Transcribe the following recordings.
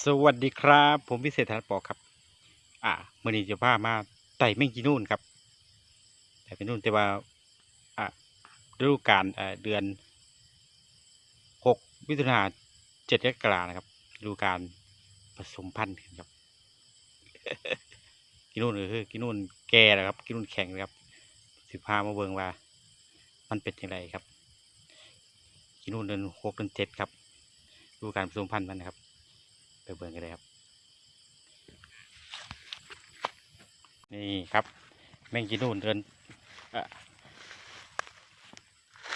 สวัสดีครับ ผมพิเศษธนปอครับ อ่าเมื่อนี้จะพามาไต่แมงจีนูนครับไต่แมงจีนูนแต่ว่าอ่าฤดูกาลเดือนหกมิถุนาเจ็ดกรกฎานะครับฤดูกาลผสมพันธุ์ครับกินูนคือกินูนแก่นะครับ กินูนแข็งนะครับสิพามาเบิงว่า มันเป็นอย่างไรครับ กินูนเดือนหกเดือนเจ็ดครับฤดูกาลผสมพันธุ์มันนะครับ ไปเบิ่งกันเลยครับ นี่ครับแมงจีนูนเดิน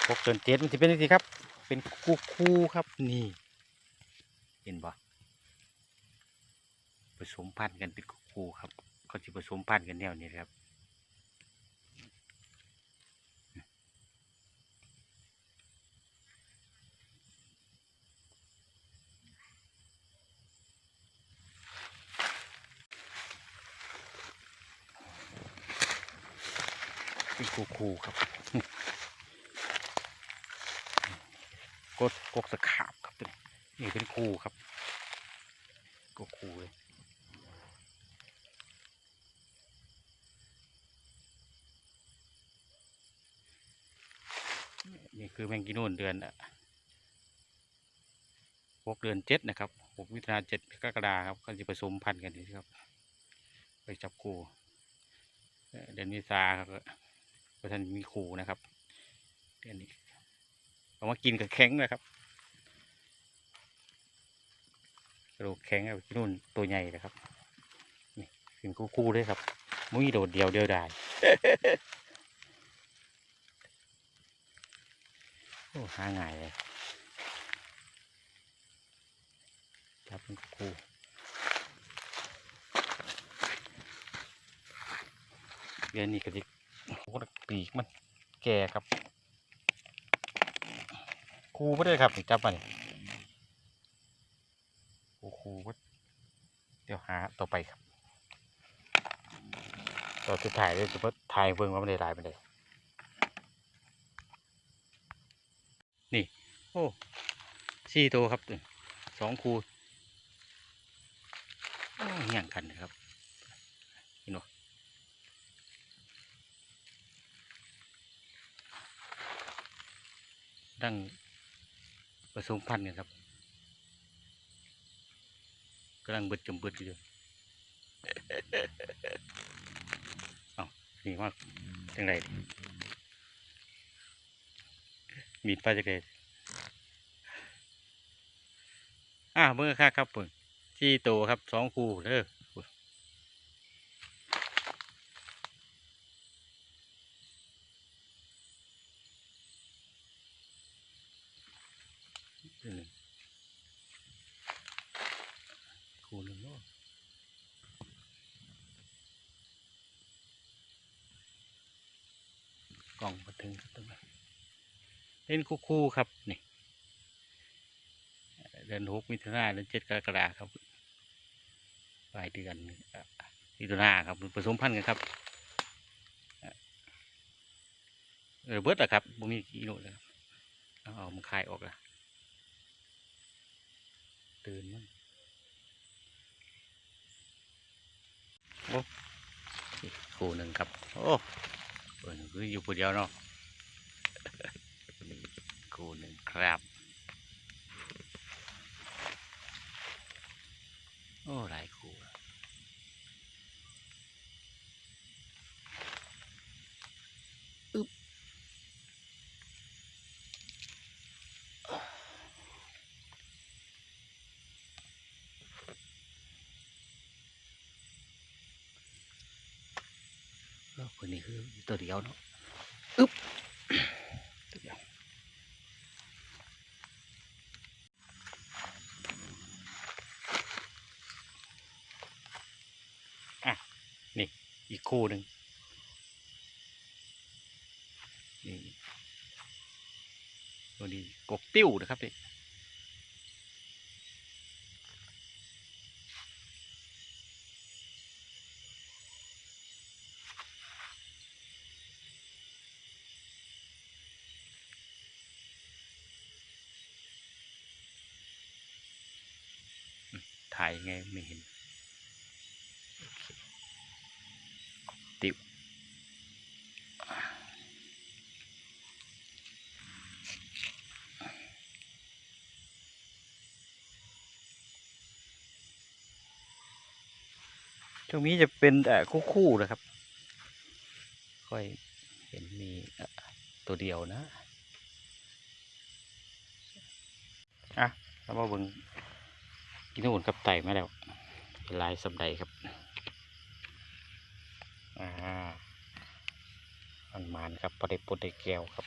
พวกเดินเจ็ดมันจะเป็นยังไงครับ เป็นคูคูครับนี่ เห็นปะผสมพันธุ์กันเป็นคูคูครับเขาจะผสมพันธุ์กันแนวนี้ครับ เป็นคูคูครับกดกกสขาบครับตัวนี้นี่เป็นคู่ครับกกคู่เลยนี่คือแมงกีนูนเดือนอะหกเดือนเจ็ดนะครับหกมิถุนาเจ็ดกรกฎาครับก็จะผสมพันธุ์กันนี่ครับ ไปจับคู่เดือนมิถุนาครับ เพราะท่านมีครูนะครับเดือนนี้เอามากินกับแข็งนะครับกระดูกแข็งเอาที่นู่นตัวใหญ่เลยครับนี่เป็นคู่คู่ด้วยครับ มุ้ยโดดเดียวเดียวได้โอ้หาง่ายเลยจับเป็นคู่เดือนนี้ก็จะโอ้โห ปีกมันแก่ครับ คูไม่ได้ครับจับมาเนี่ยโอ้คูเดี๋ยวหาต่อไปครับต่อสุดท้ายเลยจะว่าถ่ายเบิ่งว่ามันได้ลายไปเลยนี่ โอ้สี่ตัวครับสองคูโอ้ยงกันนะครับนี่เนาะ ดังผสมพันธุ์กันครับกำลังเบิดจมเบิดอยู่เอานี่มากจังไรมีดไปจังไรอ่าเมื่อค่าครับผมที่โตครับสองคู่เด้อ คู่หนึ่งคู่หนึ่งเนาะกล่องมาถึงครับตรงนี้เล่นคู่คู่ครับนี่เดือนหกมิถุนาเดือนเจ็ดกรกฎาครับปลายเดือนมิถุนาครับผสมพันธุ์กันครับเออเออเบิดอะครับบ่มีกี่โลเลยเอาเอามันคายออกละ ตื่นมั้งโอ้คู่หนึ่งครับ โอ้เปิดคืออยู่คนเดียวเนาะคู่หนึ่งครับ โอ้ หลายคู่อะอึ๊บ เออ คนนี้คือตัวเดียวเนาะอึ๊บตัวเดียวอะนี่อีกคู่หนึ่งนี่ตัวนี้กกติ้วนะครับนี่ ถ่ายไงไม่เห็น ติวช่วงนี้จะเป็นเอ่คู่ๆนะครับ ค่อยเห็นมีตัวเดียวนะ อะแล้วมาเบิ่ง กินนู่นกับไต่มาแล้วเป็นลายสำไดครับอ่ามันมานครับปลาเด็กปลาเด็กแก้วครับ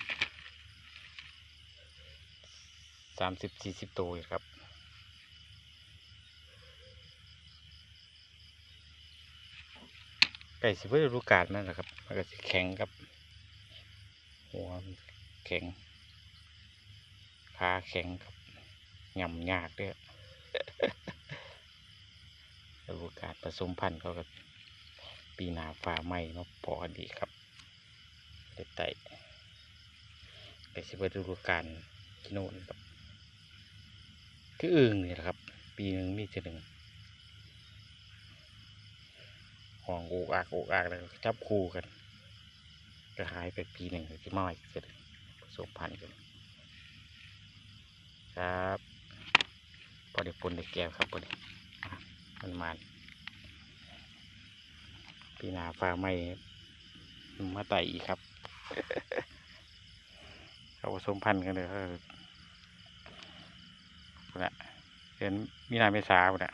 สามสิบสี่สิบตัวอยู่ครับไก่สิเพื่อรู้การนั่นแหละครับมันก็สิแข็งครับหัวแข็งขาแข็งครับย่ำยากเด้วย ฤดูการผสมพันธุ์เขากับปีหนาฟ้าใหม่มาพอดีครับเด็ดไต่ไก่สิเปิดฤดูการกินโน่นครับคืออึ่งนี่แหละครับ ปีหนึ่งมีเท่าหนึ่งห้องโอกอากโอกอากแล้วจับคู่กันก็หายไปปีหนึ่งที่มาอีกเท่าหนึ่งผสมพันธุ์กันครับ อได้ปนได้แก้วครับพอดีอะมันมันพี่นาฟ้าไม่มาไต่อีกครับ เขาผสมพันธุ์กันเลยครับนะเดือนมีนาเมษาเนี่ย